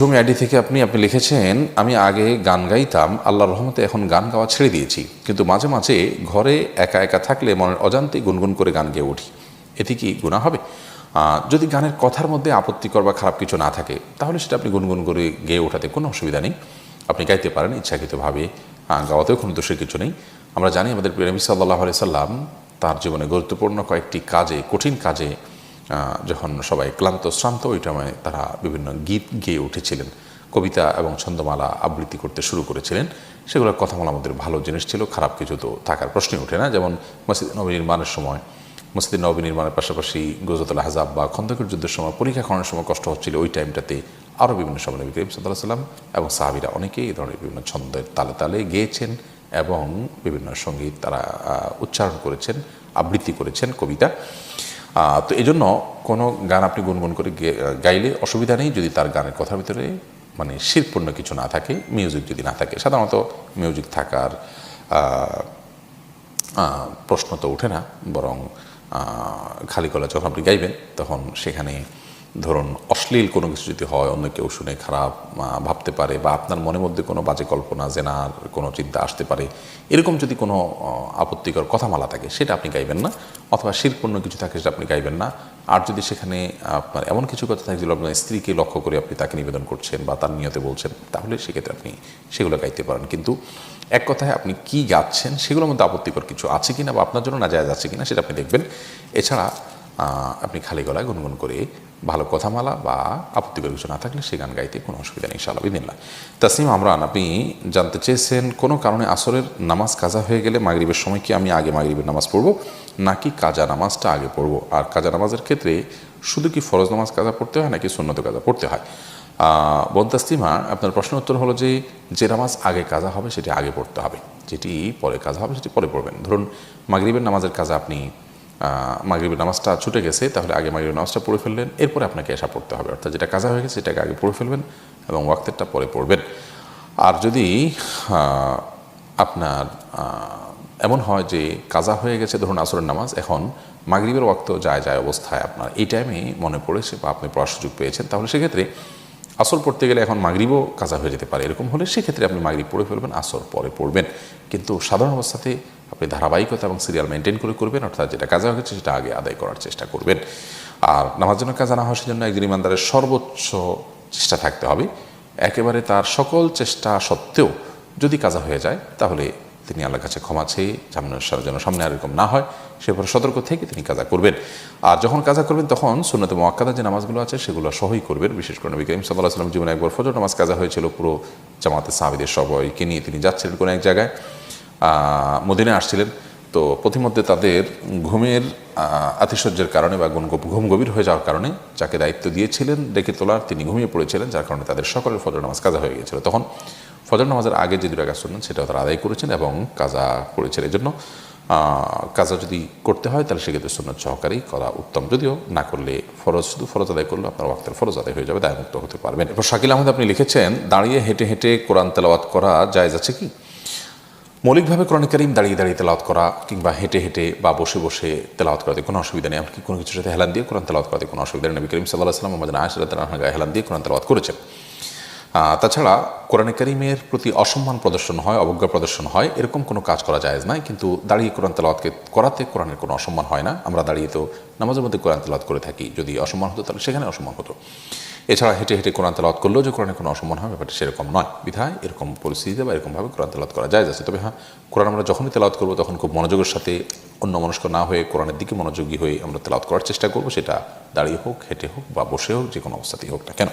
তুমি আইডি থেকে আপনি আপনি লিখেছেন, আমি আগে গান গাইতাম, আল্লাহর রহমতে এখন গান গাওয়া ছেড়ে দিয়েছি। কিন্তু মাঝে মাঝে ঘরে একা একা থাকলে মনের অজান্তে গুনগুন করে গান গেয়ে উঠি। এতে কি গুণা হবে? যদি গানের কথার মধ্যে আপত্তিকর বা খারাপ কিছু না থাকে, তাহলে সেটা আপনি গুনগুন করে গেয়ে ওঠাতে কোনো অসুবিধা নেই। আপনি গাইতে পারেন ইচ্ছাকৃতভাবে। গাওয়াতেও কোনো দোষের কিছু নেই। আমরা জানি আমাদের প্রেমী সাল্লাহ আলি সাল্লাম তার জীবনে গুরুত্বপূর্ণ কয়েকটি কাজে, কঠিন কাজে যখন সবাই ক্লান্ত, শ্রান্ত, ওই সময় তারা বিভিন্ন গীত গেয়ে উঠেছিলেন। কবিতা এবং ছন্দমালা আবৃত্তি করতে শুরু করেছিলেন। সেগুলোর কথামালা আমাদের ভালো জিনিস ছিল, খারাপ কিছু তো থাকার প্রশ্নই ওঠে না। যেমন মসজিদ নবী নির্মাণের সময়, মসজিদ নবী নির্মাণের পাশাপাশি গজতুল হাজাব বা খন্দকের যুদ্ধের সময় পরীক্ষা করানোর সময় কষ্ট হচ্ছিল। ওই টাইমটাতে আরও বিভিন্ন সময় নবী করিম সাল্লাহ সাল্লাম এবং সাহাবিরা অনেকেই এই ধরনের বিভিন্ন ছন্দের তালে তালে গেয়েছেন এবং বিভিন্ন সংগীত তারা উচ্চারণ করেছেন, আবৃত্তি করেছেন কবিতা। তো এই জন্য কোনো গান আপনি গুনগুন করে গাইলে অসুবিধা নেই যদি তার গানের কথার ভিতরে মানে শিরপূর্ণ কিছু না থাকে মিউজিক যদি না থাকে। সাধারণত মিউজিক থাকার প্রশ্ন তো ওঠে না। বরং খালি গলা যখন আপনি গাইবেন, তখন সেখানে ধরুন, অশ্লীল কোনো কিছু যদি হয়, অন্য কেউ শুনে খারাপ ভাবতে পারে বা আপনার মনের মধ্যে কোনো বাজে কল্পনা, জেনার কোনো চিন্তা আসতে পারে, এরকম যদি কোনো আপত্তিকর কথামালা থাকে, সেটা আপনি গাইবেন না। অথবা শিরপূর্ণ কিছু থাকে, সেটা আপনি গাইবেন না। আর যদি সেখানে আপনার এমন কিছু কথা থাকে, যেগুলো আপনার স্ত্রীকে লক্ষ্য করে আপনি তাকে নিবেদন করছেন বা তার নিয়তে বলছেন, তাহলে সেক্ষেত্রে আপনি সেগুলো গাইতে পারেন। কিন্তু এক কথায় আপনি কি গাচ্ছেন সেগুলোর মধ্যে আপত্তিকর কিছু আছে কিনা বা আপনার জন্য না যায় আছে কিনা, সেটা আপনি দেখবেন। এছাড়া আপনি খালি গলায় গুনগুন করে ভালো কথামালা বা আপত্তিকর কিছু না থাকলে সে গান গাইতে কোনো অসুবিধা নেই, ইনশাআল্লাহ বিদিল্লা তাসিম আমরান, আপনি জানতে চেয়েছেন কোনো কারণে আসরের নামাজ কাজা হয়ে গেলে মাগরিবের সময় কি আমি আগে মাগরিবের নামাজ পড়ব, নাকি কাজা নামাজটা আগে পড়ব? আর কাজা নামাজের ক্ষেত্রে শুধু কি ফরজ নামাজ কাজা পড়তে হয়, নাকি সুন্নত কাজা পড়তে হয়? বন্তাস্তিমা আপনার প্রশ্ন উত্তর হলো যে যে নামাজ আগে কাজা হবে সেটি আগে পড়তে হবে, যেটি পরে কাজা হবে সেটি পরে পড়বেন। ধরুন, মাগরিবের নামাজের কাজা আপনি মাগরিবের নামাজটা ছুটে গেছে, তাহলে আগে মাগরিবের নামাজটা পড়ে ফেললেন। এরপরে আপনাকে এসা পড়তে হবে। অর্থাৎ যেটা কাজা হয়ে গেছে, সেটাকে আগে পড়ে ফেলবেন এবং ওয়াক্তেরটা পরে পড়বেন। আর যদি আপনার এমন হয় যে কাজা হয়ে গেছে, ধরুন আসরের নামাজ, এখন মাগরিবের ওয়াক্ত যায় যায় অবস্থায় আপনার, এই টাইমে মনে পড়েছে বা আপনি পড়ার সুযোগ পেয়েছেন, তাহলে সেক্ষেত্রে আসর পড়তে গেলে এখন মাগরিবও কাজা হয়ে যেতে পারে। এরকম হলে সেক্ষেত্রে আপনি মাগরিব পড়ে ফেলবেন, আসর পরে পড়বেন। কিন্তু সাধারণ অবস্থাতে আপনি ধারাবাহিকতা এবং সিরিয়াল মেনটেন করে করবেন, অর্থাৎ যেটা কাজা হয়েছে সেটা আগে আদায় করার চেষ্টা করবেন। আর নামাজ জন্য কাজা না হওয়ার সেজন্য একজন ইমানদারের সর্বোচ্চ চেষ্টা থাকতে হবে। একেবারে তার সকল চেষ্টা সত্ত্বেও যদি কাজা হয়ে যায়, তাহলে তিনি আল্লাহর কাছে ক্ষমা চেয়ে সামনের সারা যেন সামনে আর এরকম না হয়, সে সেভাবে সতর্ক থেকে তিনি কাজা করবেন। আর যখন কাজা করবেন, তখন সুন্নতে মোয়াক্কাদা যে নামাজগুলো আছে, সেগুলো সহই করবেন। বিশেষ করে নবী করিম সাল্লাহ সাল্লাম জীবনে একবার ফজর নামাজ কাজা হয়েছিল, পুরো জামাতে সাহাবিদের সবাইকে নিয়ে তিনি যাচ্ছিলেন কোনো এক জায়গায়। আহ, মদিনায় আসছিলেন তো প্রতিমধ্যে তাদের ঘুমের আতিশয্যের কারণে বা ঘুম গভীর হয়ে যাওয়ার কারণে যাকে দায়িত্ব দিয়েছিলেন ডেকে তোলার তিনি ঘুমিয়ে পড়েছিলেন যার কারণে তাদের সকলের ফজর নামাজ কাজা হয়ে গিয়েছিল। তখন ফজর নামাজের আগে যে দুটো কাজ শুনলেন সেটাও তারা আদায় করেছেন এবং কাজা করেছেন। এই জন্য কাজা যদি করতে হয় তাহলে সেক্ষেত্রে সুন্নত সহকারেই করা উত্তম। যদিও না করলে ফরজ শুধু ফরজ আদায় করলে আপনার ওয়াক্তের ফরজ আদায় হয়ে যাবে দায়মুক্ত হতে পারবেন। এরপর শাকিল আহমদ আপনি লিখেছেন দাঁড়িয়ে হেঁটে হেঁটে কোরআন তেলাওয়াত করা জায়েজ আছে কি? মৌলিকভাবে কোরআন করিম দাঁড়িয়ে দাঁড়িয়ে তেলাওত করা কিংবা হেঁটে হেঁটে বা বসে বসে তেলাওত করাতে কোনো অসুবিধা নেই। এমনকি কোনো কিছুর সাথে হেলান দিয়ে কোরআন তেলাওত করাতে কোনো অসুবিধা নেই। নবী করিম সাল্লাহ আসলাম আমাদের আয়সাল্লাহ হেলান দিয়ে কোরআন তেলাওয়াত করেছেন। তাছাড়া কোরআনে করিমের প্রতি অসম্মান প্রদর্শন হয়, অবজ্ঞা প্রদর্শন হয়, এরকম কোনো কাজ করা যায় নাই, কিন্তু দাঁড়িয়ে কোরআন তেলাওয়াতকে করাতে কোরআনের কোনো অসম্মান হয় না। আমরা দাঁড়িয়ে তো নামাজের মধ্যে কোরআন তেলাওয়াত করে থাকি। যদি অসম্মান হতো, তাহলে সেখানে অসম্মান হতো। এছাড়া হেঁটে হেঁটে কোরআন তেলাওয়াত করলেও যে কোরআনে কোনো অসম্মান হয়, ব্যাপারটা সেরকম নয়। বিধায় এরকম পরিস্থিতিতে বা এরকমভাবে কোরআন তেলাওয়াত করা যায় আছে। তবে হ্যাঁ কোরআন আমরা যখনই তেলাওয়াত করব, তখন খুব মনোযোগের সাথে অন্য মনস্ক না হয়ে কোরআনের দিকে মনোযোগী হয়ে আমরা তেলাওয়াত করার চেষ্টা করব। সেটা দাঁড়িয়ে হোক, হেঁটে হোক বা বসে হোক, যে কোনো অবস্থাতেই হোক না কেন।